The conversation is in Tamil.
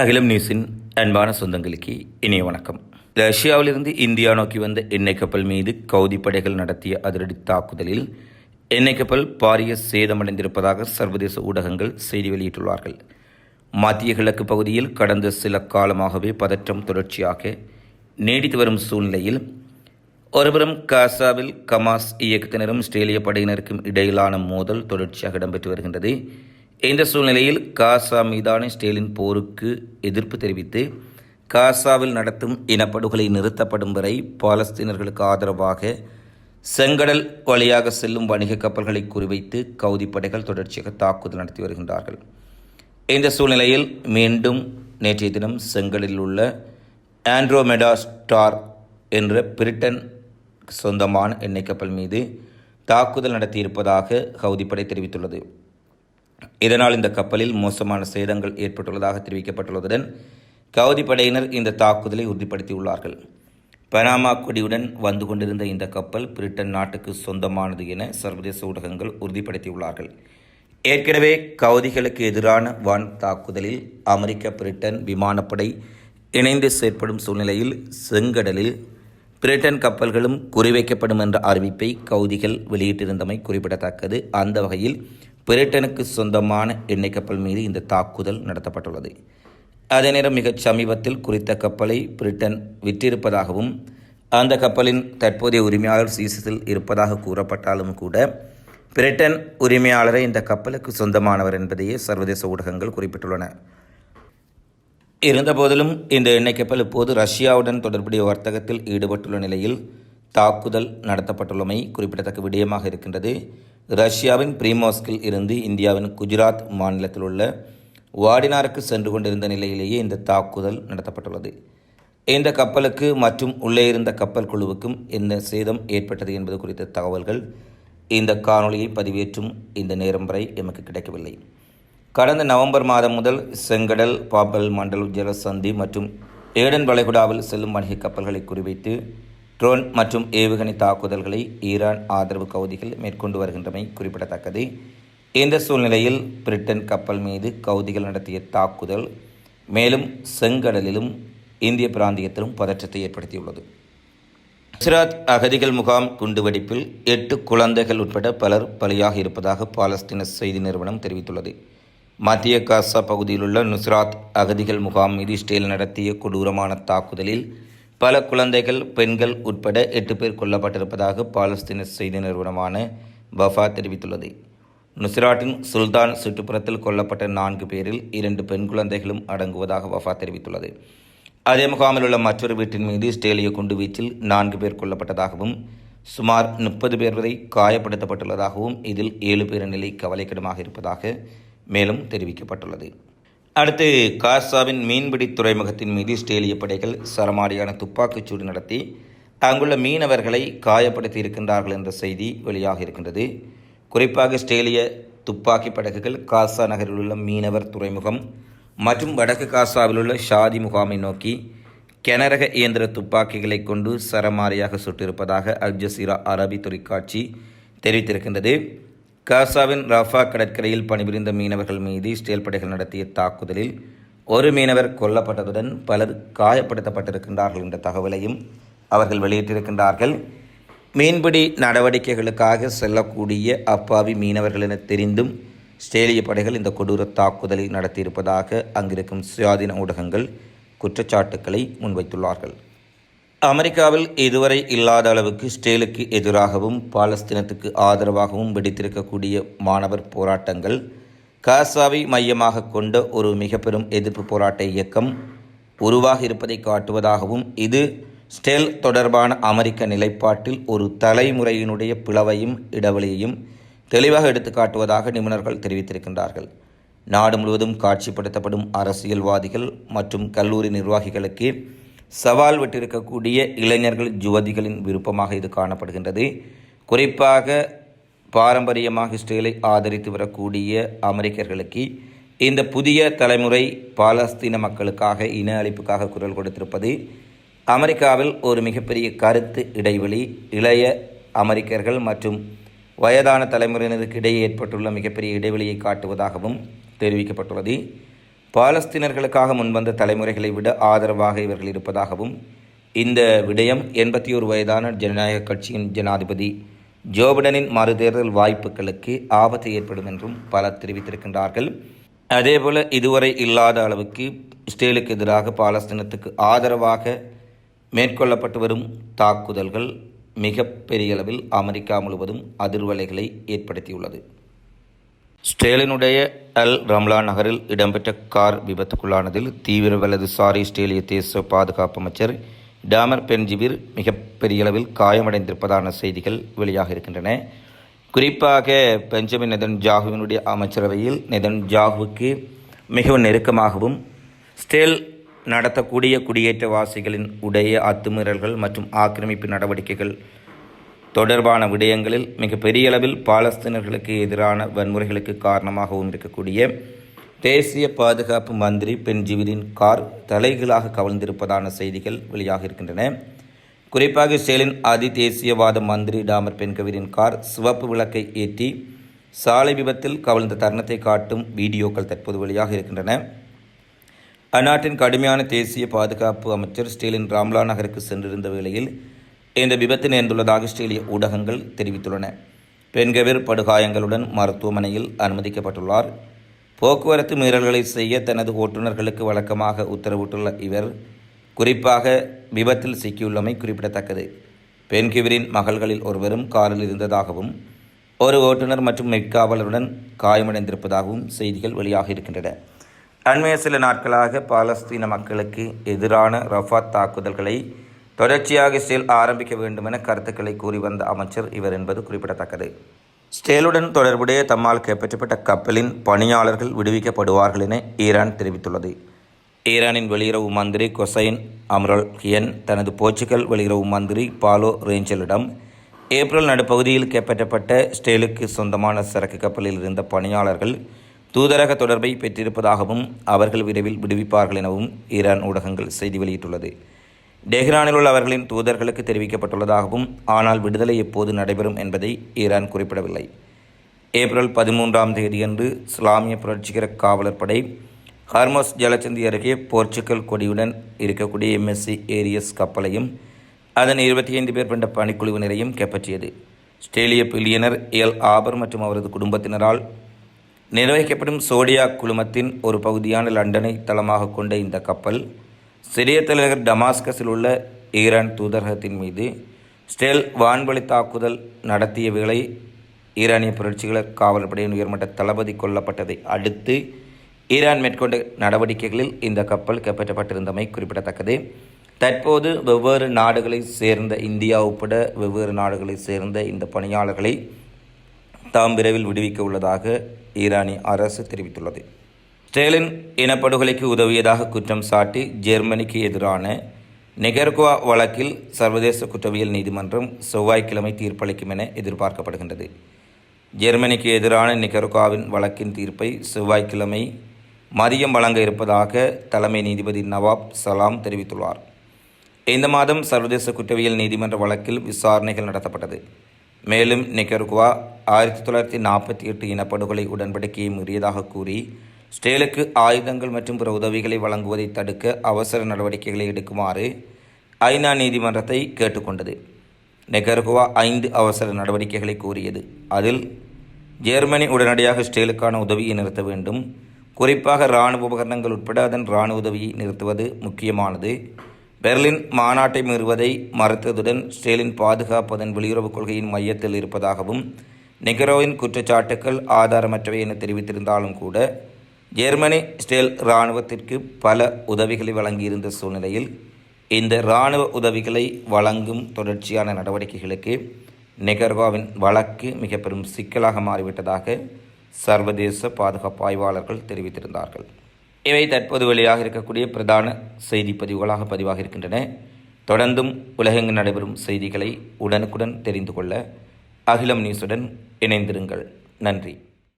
அகிலம் நியூஸின் அன்பான சொந்தங்களுக்கு இனிய வணக்கம். ரஷ்யாவிலிருந்து இந்தியா நோக்கி வந்த எண்ணெய் கப்பல் மீது கவுதி படைகள் நடத்திய அதிரடி தாக்குதலில் எண்ணெய் கப்பல் பாரிய சேதமடைந்திருப்பதாக சர்வதேச ஊடகங்கள் செய்தி வெளியிட்டுள்ளார்கள். மத்திய கிழக்கு பகுதியில் கடந்த சில காலமாகவே பதற்றம் தொடர்ச்சியாக நீடித்து வரும் சூழ்நிலையில் ஒருபுறம் காசாவில் கமாஸ் இயக்கத்தினரும் இஸ்ரேலிய படையினருக்கும் இடையிலான மோதல் தொடர்ச்சியாக இடம்பெற்று வருகின்றது. இந்த சூழ்நிலையில் காசா மீதான இஸ்ரேலின் போருக்கு எதிர்ப்பு தெரிவித்து காசாவில் நடத்தும் இனப்படுகொலை நிறுத்தப்படும் வரை பாலஸ்தீனர்களுக்கு ஆதரவாக செங்கடல் வழியாக செல்லும் வணிக கப்பல்களை குறிவைத்து கவுதி படைகள் தொடர்ச்சியாக தாக்குதல் நடத்தி வருகின்றார்கள். இந்த சூழ்நிலையில் மீண்டும் நேற்றைய தினம் செங்கடலில் உள்ள ஆண்ட்ரோமெடா ஸ்டார் என்ற பிரிட்டன் சொந்தமான எண்ணெய் கப்பல் மீது தாக்குதல் நடத்தியிருப்பதாக ஹவுதிப்படை தெரிவித்துள்ளது. இதனால் இந்த கப்பலில் மோசமான சேதங்கள் ஏற்பட்டுள்ளதாக தெரிவிக்கப்பட்டுள்ளதுடன் கவுதி படையினர் இந்த தாக்குதலை உறுதிப்படுத்தியுள்ளார்கள். பனாமா கொடியுடன் வந்து கொண்டிருந்த இந்த கப்பல் பிரிட்டன் நாட்டுக்கு சொந்தமானது என சர்வதேச ஊடகங்கள் உறுதிப்படுத்தியுள்ளார்கள். ஏற்கனவே கவுதிகளுக்கு எதிரான வான் தாக்குதலில் அமெரிக்க பிரிட்டன் விமானப்படை இணைந்து செயற்படும் சூழ்நிலையில் செங்கடலில் பிரிட்டன் கப்பல்களும் குறிவைக்கப்படும் என்ற அறிவிப்பை கவுதிகள் வெளியிட்டிருந்தமை குறிப்பிடத்தக்கது. அந்த வகையில் பிரிட்டனுக்கு சொந்தமான எண்ணெய் கப்பல் மீது இந்த தாக்குதல் நடத்தப்பட்டுள்ளது. அதே நேரம் மிகச் சமீபத்தில் குறித்த கப்பலை பிரிட்டன் விற்றிருப்பதாகவும் அந்த கப்பலின் தற்போதைய உரிமையாளர் சீசஸில் இருப்பதாக கூறப்பட்டாலும் கூட பிரிட்டன் உரிமையாளரை இந்த கப்பலுக்கு சொந்தமானவர் என்பதையே சர்வதேச ஊடகங்கள் குறிப்பிட்டுள்ளன. இருந்தபோதிலும் இந்த எண்ணெய் கப்பல் இப்போது ரஷ்யாவுடன் தொடர்புடைய வர்த்தகத்தில் ஈடுபட்டுள்ள நிலையில் தாக்குதல் நடத்தப்பட்டுள்ளமை குறிப்பிடத்தக்க விடயமாக இருக்கின்றது. ரஷ்யாவின் பிரீமோஸ்கில் இருந்து இந்தியாவின் குஜராத் மாநிலத்தில் உள்ள வாடினாருக்கு சென்று கொண்டிருந்த நிலையிலேயே இந்த தாக்குதல் நடத்தப்பட்டுள்ளது. இந்த கப்பலுக்கு மற்றும் உள்ளே இருந்த கப்பல் குழுவுக்கும் என்ன சேதம் ஏற்பட்டது என்பது குறித்த தகவல்கள் இந்த காணொளியை பதிவேற்றும் இந்த நேரம் வரை எமக்கு கிடைக்கவில்லை. கடந்த நவம்பர் மாதம் முதல் செங்கடல் பாப்பல் மண்டல் ஜலசந்தி மற்றும் ஏடன் வளைகுடாவில் செல்லும் வணிக கப்பல்களை குறிவைத்து ட்ரோன் மற்றும் ஏவுகணை தாக்குதல்களை ஈரான் ஆதரவு கவுதிகள் மேற்கொண்டு வருகின்றமை குறிப்பிடத்தக்கது. இந்த சூழ்நிலையில் பிரிட்டன் கப்பல் மீது கவுதிகள் நடத்திய தாக்குதல் மேலும் செங்கடலிலும் இந்திய பிராந்தியத்திலும் பதற்றத்தை ஏற்படுத்தியுள்ளது. குஜராத் அகதிகள் முகாம் குண்டுவெடிப்பில் எட்டு குழந்தைகள் உட்பட பலர் பலியாக இருப்பதாக பாலஸ்தீன செய்தி நிறுவனம் தெரிவித்துள்ளது. மத்திய காசா பகுதியிலுள்ள நுஸ்ராத் அகதிகள் முகாம் மீது இஸ்ரேல் நடத்திய கொடூரமான தாக்குதலில் பல குழந்தைகள் பெண்கள் உட்பட எட்டு பேர் கொல்லப்பட்டிருப்பதாக பாலஸ்தீன செய்தி நிறுவனமான வஃபா தெரிவித்துள்ளது. நுசராட்டின் சுல்தான் சுற்றுப்புறத்தில் கொல்லப்பட்ட நான்கு பேரில் இரண்டு பெண் குழந்தைகளும் அடங்குவதாக வஃபா தெரிவித்துள்ளது. அதே முகாமில் உள்ள மற்றொரு வீட்டின் மீது இஸ்ரேலிய குண்டுவீச்சில் நான்கு பேர் கொல்லப்பட்டதாகவும் சுமார் முப்பது பேர் வரை காயப்படுத்தப்பட்டுள்ளதாகவும் இதில் ஏழு பேரின் நிலை கவலைக்கிடமாக இருப்பதாக மேலும் தெரிவிக்கப்பட்டுள்ளது. அடுத்து காசாவின் மீன்பிடி துறைமுகத்தின் மீது இஸ்ரேலிய படைகள் சரமாரியான துப்பாக்கிச்சூடு நடத்தி அங்குள்ள மீனவர்களை காயப்படுத்தி இருக்கின்றார்கள் என்ற செய்தி வெளியாக இருக்கின்றது. குறிப்பாக இஸ்ரேலிய துப்பாக்கி படகுகள் காசா நகரில் உள்ள மீனவர் துறைமுகம் மற்றும் வடக்கு காசாவில் உள்ள ஷாதி முகாமை நோக்கி கெனரக இயந்திர துப்பாக்கிகளை கொண்டு சரமாரியாக சுட்டிருப்பதாக அல் ஜசீரா அரபி தொலைக்காட்சி தெரிவித்திருக்கின்றது. காசாவின் ரஃபா கடற்கரையில் பணிபுரிந்த மீனவர்கள் மீது இஸ்ரேல் படைகள் நடத்திய தாக்குதலில் ஒரு மீனவர் கொல்லப்பட்டதுடன் பலர் காயப்படுத்தப்பட்டிருக்கின்றார்கள் என்ற தகவலையும் அவர்கள் வெளியிட்டிருக்கின்றார்கள். மீன்பிடி நடவடிக்கைகளுக்காக செல்லக்கூடிய அப்பாவி மீனவர்கள் என தெரிந்தும் இஸ்ரேலிய படைகள் இந்த கொடூர தாக்குதலை நடத்தியிருப்பதாக அங்கிருக்கும் சுயாதீன ஊடகங்கள் குற்றச்சாட்டுக்களை முன்வைத்துள்ளார்கள். அமெரிக்காவில் இதுவரை இல்லாத அளவுக்கு ஸ்டேலுக்கு எதிராகவும் பாலஸ்தீனத்துக்கு ஆதரவாகவும் வெடித்திருக்கக்கூடிய மாணவர் போராட்டங்கள் காசாவை மையமாக கொண்ட ஒரு மிக பெரும் எதிர்ப்பு போராட்ட இயக்கம் உருவாக இருப்பதை காட்டுவதாகவும் இது ஸ்டேல் தொடர்பான அமெரிக்க நிலைப்பாட்டில் ஒரு தலைமுறையினுடைய பிளவையும் இடைவெளியையும் தெளிவாக எடுத்து காட்டுவதாக நிபுணர்கள் தெரிவித்திருக்கின்றார்கள். நாடு முழுவதும் காட்சிப்படுத்தப்படும் அரசியல்வாதிகள் மற்றும் கல்லூரி நிர்வாகிகளுக்கு சவால் விட்டிருக்கக்கூடிய இளைஞர்கள் யுவதிகளின் விருப்பமாக இது காணப்படுகின்றது. குறிப்பாக பாரம்பரியமாக இஸ்ரேலை ஆதரித்து வரக்கூடிய அமெரிக்கர்களுக்கு இந்த புதிய தலைமுறை பாலஸ்தீன மக்களுக்காக இன அழிப்புக்காக குரல் கொடுத்திருப்பது அமெரிக்காவில் ஒரு மிகப்பெரிய கருத்து இடைவெளி. இளைய அமெரிக்கர்கள் மற்றும் வயதான தலைமுறையினருக்கு இடையே ஏற்பட்டுள்ள மிகப்பெரிய இடைவெளியை காட்டுவதாகவும் தெரிவிக்கப்பட்டுள்ளது. பாலஸ்தீனர்களுக்காக முன்வந்த தலைமுறைகளை விட ஆதரவாக இவர்கள் இருப்பதாகவும் இந்த விடயம் எண்பத்தி ஒரு வயதான ஜனநாயக கட்சியின் ஜனாதிபதி ஜோபிடனின் மறுதேர்தல் வாய்ப்புகளுக்கு ஆபத்து ஏற்படும் என்றும் பலர் தெரிவித்திருக்கின்றார்கள். அதேபோல இதுவரை இல்லாத அளவுக்கு இஸ்ரேலுக்கு எதிராக பாலஸ்தீனத்துக்கு ஆதரவாக மேற்கொள்ளப்பட்டு வரும் தாக்குதல்கள் மிக பெரிய அளவில் அமெரிக்கா முழுவதும் அதிர்வலைகளை ஏற்படுத்தியுள்ளது. ஸ்டேலினுடைய அல் ரம்லா நகரில் இடம்பெற்ற கார் விபத்துக்குள்ளானதில் தீவிர வலதுசாரி இஸ்ரேலிய தேச பாதுகாப்பு அமைச்சர் டாமர் பென்ஜிபிர் மிகப்பெரிய அளவில் காயமடைந்திருப்பதான செய்திகள் வெளியாக இருக்கின்றன. குறிப்பாக பெஞ்சமின் நெதன் ஜாகுவினுடைய அமைச்சரவையில் நெதன் ஜாகுவுக்கு மிகவும் நெருக்கமாகவும் ஸ்டேல் நடத்தக்கூடிய குடியேற்றவாசிகளின் உடைய அத்துமீறல்கள் மற்றும் ஆக்கிரமிப்பு நடவடிக்கைகள் தொடர்பான விடயங்களில் மிக பெரிய அளவில் பாலஸ்தீனர்களுக்கு எதிரான வன்முறைகளுக்கு காரணமாகவும் இருக்கக்கூடிய தேசிய பாதுகாப்பு மந்திரி பென்ஜிவிரின் கார் தலைகீழாக கவிழ்ந்திருப்பதான செய்திகள் வெளியாக இருக்கின்றன. குறிப்பாக இஸ்ரேலின் அதி தேசியவாத மந்திரி டாமர் பென்கவிரின் கார் சிவப்பு விளக்கை ஏற்றி சாலை விபத்தில் கவிழ்ந்த தருணத்தை காட்டும் வீடியோக்கள் தற்போது வெளியாக இருக்கின்றன. அந்நாட்டின் கடுமையான தேசிய பாதுகாப்பு அமைச்சர் ஸ்டேலின் ராம்லா நகருக்கு சென்றிருந்த வேளையில் இந்த விபத்து நேர்ந்துள்ளதாக ஆஸ்திரேலிய ஊடகங்கள் தெரிவித்துள்ளன. பெண்கவிர் படுகாயங்களுடன் மருத்துவமனையில் அனுமதிக்கப்பட்டுள்ளார். போக்குவரத்து மீறல்களை செய்ய தனது ஓட்டுநர்களுக்கு வழக்கமாக உத்தரவிட்டுள்ள இவர் குறிப்பாக விபத்தில் சிக்கியுள்ளமை குறிப்பிடத்தக்கது. பெண்கிவிரின் மகள்களில் ஒருவரும் காரில் இருந்ததாகவும் ஒரு ஓட்டுநர் மற்றும் மெக்காவலருடன் காயமடைந்திருப்பதாகவும் செய்திகள் வெளியாக இருக்கின்றன. அண்மைய சில நாட்களாக பாலஸ்தீன மக்களுக்கு எதிரான ரஃபாத் தாக்குதல்களை தொடர்ச்சியாக ஸ்டேல் ஆரம்பிக்க வேண்டுமென கருத்துக்களை கூறி வந்த அமைச்சர் இவர் என்பது குறிப்பிடத்தக்கது. ஸ்டேலுடன் தொடர்புடைய தம்மால் கைப்பற்றப்பட்ட கப்பலின் பணியாளர்கள் விடுவிக்கப்படுவார்கள் என ஈரான் தெரிவித்துள்ளது. ஈரானின் வெளியுறவு மந்திரி கொசைன் அம்ரல் ஹியன் தனது போர்ச்சுகல் வெளியுறவு மந்திரி பாலோ ரேஞ்சலிடம் ஏப்ரல் நடுப்பகுதியில் கைப்பற்றப்பட்ட ஸ்டேலுக்கு சொந்தமான சரக்கு கப்பலில் இருந்த பணியாளர்கள் தூதரக தொடர்பை பெற்றிருப்பதாகவும் அவர்கள் விரைவில் விடுவிப்பார்கள் எனவும் ஈரான் ஊடகங்கள் செய்தி வெளியிட்டுள்ளது. டெஹ்ரானில் உள்ள அவர்களின் தூதர்களுக்கு தெரிவிக்கப்பட்டுள்ளதாகவும் ஆனால் விடுதலை எப்போது நடைபெறும் என்பதை ஈரான் குறிப்பிடவில்லை. ஏப்ரல் பதிமூன்றாம் தேதியன்று இஸ்லாமிய புரட்சிகர காவலர் படை ஹார்மோஸ் ஜலச்சந்தி அருகே போர்ச்சுகல் கொடியுடன் இருக்கக்கூடிய எம்எஸ்சி ஏரியஸ் கப்பலையும் அதன் இருபத்தி ஐந்து பேர் கொண்ட பணிக்குழுவினரையும் கைப்பற்றியது. ஸ்டேலிய பில்லியனர் எல் ஆபர் மற்றும் அவரது குடும்பத்தினரால் நிர்வகிக்கப்படும் சோடியா குழுமத்தின் ஒரு பகுதியான லண்டனை தளமாக கொண்ட இந்த கப்பல் சிரிய தலைநகர் டமாஸ்கஸில் உள்ள ஈரான் தூதரகத்தின் மீது ஸ்டெல் வான்வழி தாக்குதல் நடத்திய வேளை ஈரானிய புரட்சிகள காவல்படையின் உயர்மட்ட தளபதி கொல்லப்பட்டதை அடுத்து ஈரான் மேற்கொண்ட நடவடிக்கைகளில் இந்த கப்பல் கைப்பற்றப்பட்டிருந்தமை குறிப்பிடத்தக்கது. தற்போது வெவ்வேறு நாடுகளை சேர்ந்த இந்தியா உட்பட வெவ்வேறு நாடுகளை சேர்ந்த இந்த பணியாளர்களை தாம் விரைவில் விடுவிக்க உள்ளதாக ஈரானிய அரசு தெரிவித்துள்ளது. ஸ்டேலின் இனப்படுகொலைக்கு உதவியதாக குற்றம் சாட்டி ஜெர்மனிக்கு எதிரான நெகர்குவா வழக்கில் சர்வதேச குற்றவியல் நீதிமன்றம் செவ்வாய்க்கிழமை தீர்ப்பளிக்கும் என எதிர்பார்க்கப்படுகின்றது. ஜெர்மனிக்கு எதிரான நிகர்குவாவின் வழக்கின் தீர்ப்பை செவ்வாய்க்கிழமை மதியம் வழங்க இருப்பதாக தலைமை நீதிபதி நவாப் சலாம் தெரிவித்துள்ளார். இந்த மாதம் சர்வதேச குற்றவியல் நீதிமன்ற வழக்கில் விசாரணைகள் நடத்தப்பட்டது. மேலும் நிகர்குவா ஆயிரத்தி தொள்ளாயிரத்தி நாற்பத்தி எட்டு இனப்படுகொலை உடன்படிக்கையை மீறியதாக கூறி ஸ்டேலுக்கு ஆயுதங்கள் மற்றும் பிற உதவிகளை வழங்குவதை தடுக்க அவசர நடவடிக்கைகளை எடுக்குமாறு ஐநா நீதிமன்றத்தை கேட்டுக்கொண்டது. நெகர்குவா ஐந்து அவசர நடவடிக்கைகளை கூறியது அதில் ஜெர்மனி உடனடியாக ஸ்டேலுக்கான உதவியை நிறுத்த வேண்டும். குறிப்பாக இராணுவ உபகரணங்கள் உட்பட அதன் இராணுவ உதவியை நிறுத்துவது முக்கியமானது. பெர்லின் மாநாட்டை மீறுவதை மறுத்ததுடன் ஸ்டேலின் பாதுகாப்பதன் வெளியுறவுக் கொள்கையின் மையத்தில் இருப்பதாகவும் நெகரோவின் குற்றச்சாட்டுக்கள் ஆதாரமற்றவை என தெரிவித்திருந்தாலும் கூட ஜெர்மனி ஸ்டேல் இராணுவத்திற்கு பல உதவிகளை வழங்கியிருந்த சூழ்நிலையில் இந்த இராணுவ உதவிகளை வழங்கும் தொடர்ச்சியான நடவடிக்கைகளுக்கு நெகர்வாவின் வழக்கு மிக பெரும் சிக்கலாக மாறிவிட்டதாக சர்வதேச பாதுகாப்பு ஆய்வாளர்கள் தெரிவித்திருந்தார்கள். இவை தற்போது வெளியாக இருக்கக்கூடிய பிரதான செய்தி பதிவுகளாக பதிவாக இருக்கின்றன. தொடர்ந்தும் உலகெங்கு நடைபெறும் செய்திகளை உடனுக்குடன் தெரிந்து கொள்ள அகிலம் நியூஸுடன் இணைந்திருங்கள். நன்றி.